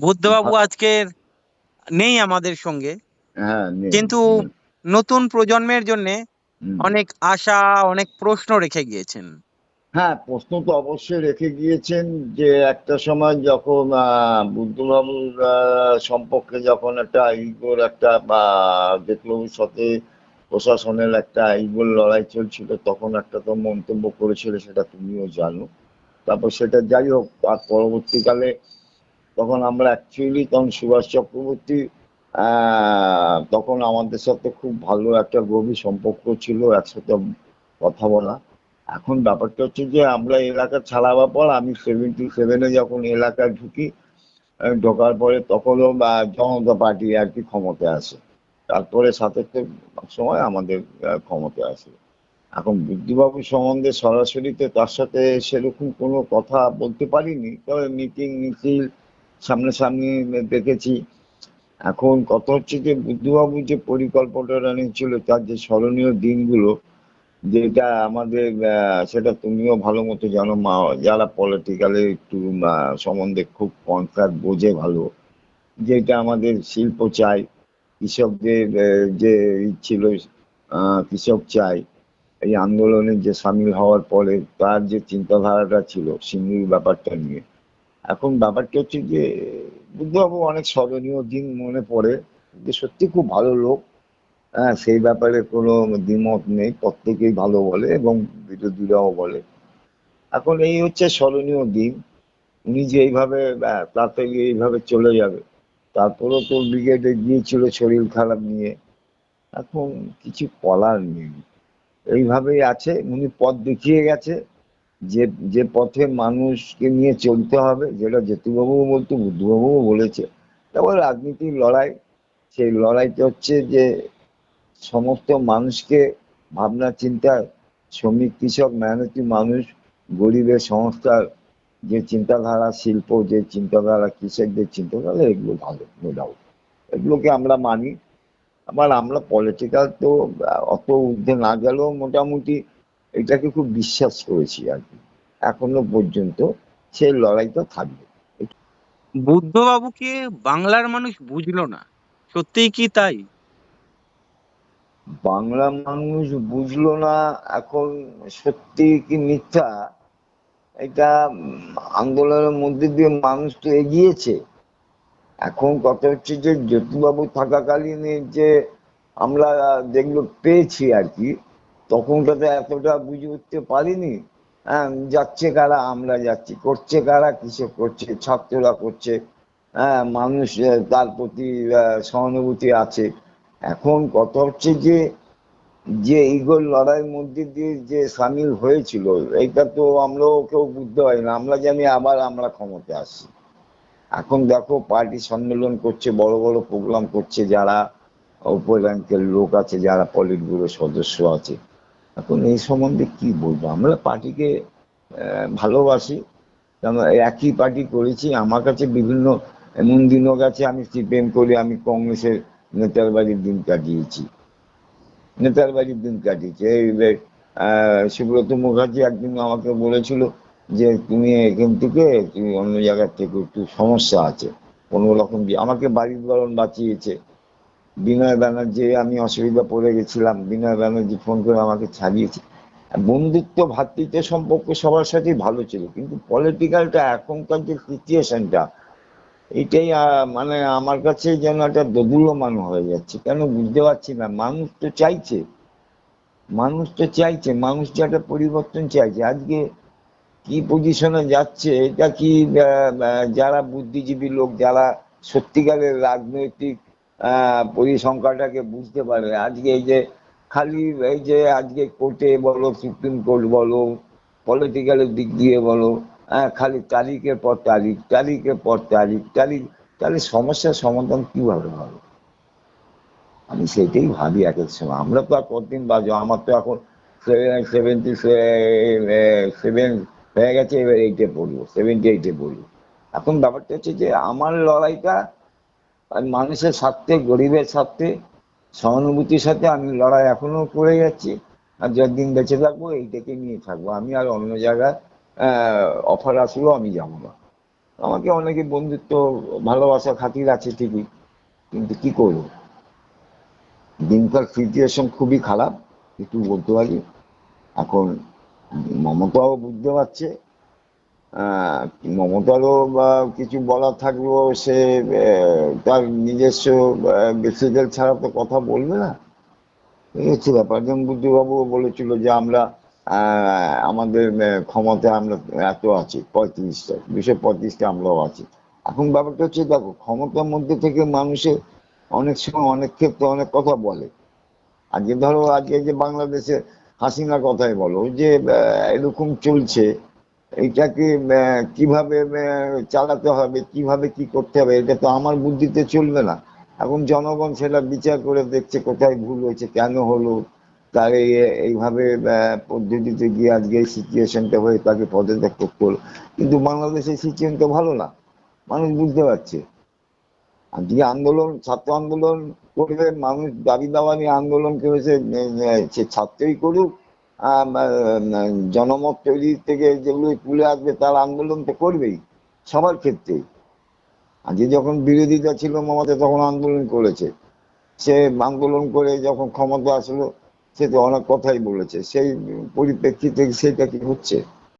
বুদ্ধবাবু আজকের নেই আমাদের সঙ্গে। হ্যাঁ কিন্তু নতুন প্রজন্মের জন্য অনেক আশা অনেক প্রশ্ন রেখে গিয়েছেন। হ্যাঁ প্রশ্ন তো অবশ্যই রেখে গিয়েছেন যে একটা সময় যখন বুদ্ধবাবুর সম্পর্কে যখন একটা ইগোর একটা বা বিপ্লবীর সাথে প্রশাসনের একটা ইগোর লড়াই চলছিল তখন একটা তো মন্তব্য করেছিল সেটা তুমিও জানো। তারপর সেটা যাই হোক আর পরবর্তীকালে তখন আমরা অ্যাকচুয়ালি তখন সুভাষ চক্রবর্তী তখন আমাদের সাথে খুব ভালো একটা গভীর সম্পর্ক ছিল, একসাথে কথা বলা। এখন ব্যাপারটা হচ্ছে যে আমরা এলাকা ছাড়াবার পর আমি সেভেন্টি সেভেনে যখন এলাকায় ঢুকি ঢোকার পরে তখনও জনতা পার্টি আর কি ক্ষমতায় আসে। তারপরে সাতাত্তর সময় আমাদের ক্ষমতায় আসে। এখন বুদ্ধিবাবু সম্বন্ধে সরাসরিতে তার সাথে সেরকম কোনো কথা বলতে পারিনি, তবে মিটিং মিছিল সামনাসামনি দেখেছি। এখন কত হচ্ছে যে বুদ্ধবাবু যে পরিকল্পনাটা নিয়েছিল, তার যে স্মরণীয় দিনগুলো, যেটা আমাদের সেটা তুমিও ভালো মতো জানো, মা, যারা পলিটিক্যালে একটু সম্বন্ধে খুব কনসার্ট বোঝে ভালো, যেটা আমাদের শিল্প চাই, কৃষকদের যে ছিল কৃষক চাই, এই আন্দোলনে যে সামিল হওয়ার পরে তার যে চিন্তাধারাটা ছিল, সিঙ্গুর ব্যাপারটা নিয়ে। এখন ব্যাপারটা হচ্ছে যে বুদ্ধবাবু অনেক স্মরণীয় দিন মনে পড়ে যে সত্যি খুব ভালো লোক। হ্যাঁ সেই ব্যাপারে কোনো দ্বিমত নেই প্রত্যেকেই ভালো বলে এবং বিরোধীরাও বলে। এখন এই হচ্ছে স্মরণীয় দিন উনি যে এইভাবে আহ, তাড়াতাড়ি এইভাবে চলে যাবে। তারপরেও তো ব্রিগেডে গিয়েছিল শরীর খারাপ নিয়ে। এখন কিছু বলার নেই। এইভাবেই আছে উনি পথ দেখিয়ে গেছে। যে যে পথে মানুষকে নিয়ে চলতে হবে, যেটা জ্যোতিবাবুও বলতো, বুদ্ধবাবুও বলেছে। তারপর রাজনীতির লড়াই, সেই লড়াইটা হচ্ছে যে সমস্ত মানুষকে ভাবনা চিন্তায়, শ্রমিক, কৃষক, মেহনতি মানুষ, গরিবের সংস্থার যে চিন্তাধারা, শিল্প যে চিন্তাধারা, কৃষকদের চিন্তাধারা, এগুলো ভালো নো ডাউট এগুলোকে আমরা মানি। আবার আমরা পলিটিক্যাল তো, অত ঊর্ধ্বে না গেলেও মোটামুটি এটাকে খুব বিশ্বাস করেছি আর কি। এখনও পর্যন্ত সেই লড়াইটা থাকবে। বুদ্ধবাবুকে বাংলার মানুষ বুঝলো না। সত্যিই কি তাই? বাংলা মানুষ বুঝলো না এখন সত্যি কি মিথ্যা? এটা আন্দোলনের মধ্যে দিয়ে মানুষ তো এগিয়েছে। এখন কথা হচ্ছে যে জ্যোতিবাবু থাকাকালীন যে আমরা যেগুলো পেয়েছি আর কি। তখনটাতে এতটা বুঝে উঠতে পারিনি। হ্যাঁ যাচ্ছে কারা, আমরা যাচ্ছি। করছে কারা কৃষক করছে, ছাত্ররা করছে হ্যাঁ মানুষ তার প্রতি সহানুভূতি আছে। এখন কথা হচ্ছে যে যে ইগোর লড়াইয়ের মধ্যে দিয়ে যে সামিল হয়েছিল এটা তো আমরাও কেউ বুঝতে পারি না। আমরা জানি আবার আমরা ক্ষমতা আসছি। এখন দেখো, পার্টি সম্মেলন করছে, বড় বড় প্রোগ্রাম করছে যারা, উপর র্যাঙ্কের লোক আছে, যারা পলিট ব্যুরোর সদস্য আছে। এখন এই সম্বন্ধে কি বলব? আমরা পার্টিকে ভালোবাসি। একই পার্টি করেছি। আমার কাছে বিভিন্ন এমন দিনও গেছে, আমি সিপিএম করি, আমি কংগ্রেসের নেতার বাড়ির দিন কাটিয়েছি। নেতার বাড়ির দিন কাটিয়েছি। এই সুব্রত মুখার্জি একদিন আমাকে বলেছিল যে, তুমি এখান থেকে, তুমি অন্য জায়গার থেকে একটু সমস্যা আছে। কোনো রকম আমাকে বাড়ির বরণ বাঁচিয়েছে। বিনয় ব্যানার্জি, আমি অসুবিধা পড়ে গেছিলাম। বিনয় ব্যানার্জি ফোন করে আমাকে ছাড়িয়েছে। বন্ধুত্ব ভ্রাতৃত্ব সম্পর্ক সবার সাথেই ভালো ছিল, কিন্তু পলিটিক্যালটা, এখনকার যে সিচুয়েশনটা, এটাই মানে আমার কাছে যেন একটা দোদুল্যমান হয়ে যাচ্ছে। কেন বুঝতে পারছি না, মানুষ তো চাইছে, মানুষ তো চাইছে, মানুষ যে একটা পরিবর্তন চাইছে। আজকে কি পজিশনে যাচ্ছে, এটা কি যারা বুদ্ধিজীবী লোক, যারা সত্যিকারের রাজনৈতিক পরিসংখ্যাটাকে বুঝতে পারবে। আজকে এই যে খালি এই যে আজকে কোর্টে বলো, সুপ্রিম কোর্ট বলো পলিটিক্যালের দিক দিয়ে বলো হ্যাঁ খালি তারিখের পর তারিখ, তারিখের পর তারিখ তারিখ, তাহলে সমস্যার সমাধান কীভাবে হবে? আমি সেটাই ভাবি এক এক সময়। আমরা তো আর কতদিন বাজো আমার তো এখন সেভেন্টি সেভেন হয়ে গেছে, এবার এইটে পড়ব সেভেন্টি এইটে পড়ব। এখন ব্যাপারটা হচ্ছে যে আমার লড়াইটা মানুষের স্বার্থে, গরিবের স্বার্থে, সহানুভূতির সাথে আমি লড়াই এখনও করে যাচ্ছি। আর যতদিন বেঁচে থাকব, এইটাকে নিয়ে থাকব। আমি আর অন্য জায়গায় অফার আসলেও আমি যাব না। আমাকে অনেকে বন্ধুত্ব ভালোবাসা খাতির আছে ঠিকই, কিন্তু কি করব? দিনকার সিচুয়েশন খুবই খারাপ, একটু বলতে পারি। এখন মমতাও বুঝতে পারছে মমতারও, বা কিছু বলার থাকলেও সে তার নিজস্ব বেসিক্যাল ছাড়া তো কথা বলবে না। এই হচ্ছে ব্যাপার। যেমন বুদ্ধবাবু বলেছিল যে আমরা আমাদের ক্ষমতায় আমরা এত আছি, পঁয়ত্রিশটা, দুশো পঁয়ত্রিশটা আমরাও আছি। এখন ব্যাপারটা হচ্ছে, দেখো, ক্ষমতার মধ্যে থেকে মানুষের অনেক সময়, অনেক ক্ষেত্রে অনেক কথা বলে। আজকে ধরো, আজকে যে বাংলাদেশে হাসিনা কথাই বলো, যে এরকম চলছে এইটাকে আহ, কীভাবে চালাতে হবে কীভাবে কি করতে হবে এটা তো আমার বুদ্ধিতে চলবে না। এখন জনগণ সেটা বিচার করে দেখছে কোথায় ভুল হয়েছে কেন হলো তার এইভাবে পদ্ধতিতে গিয়ে আজকে এই সিচুয়েশনটা হয়ে তাকে পদত্যাগ করতে হলো। কিন্তু বাংলাদেশের সিচুয়েশনটা ভালো না। মানুষ বুঝতে পারছে। আজকে আন্দোলন ছাত্র আন্দোলন করবে মানুষ দাবি দাওয়া নিয়ে আন্দোলন করেছে সে ছাত্রই করুক জনমত তৈরি থেকে যেগুলো তুলে আসবে তার আন্দোলন তো করবেই, সবার ক্ষেত্রে। আজকে যখন বিরোধিতা ছিল মমতা তখন আন্দোলন করেছে। সে আন্দোলন করে যখন ক্ষমতা আসলো, সে তো অনেক কথাই বলেছে। সেই পরিপ্রেক্ষিতে সেটা কি হচ্ছে?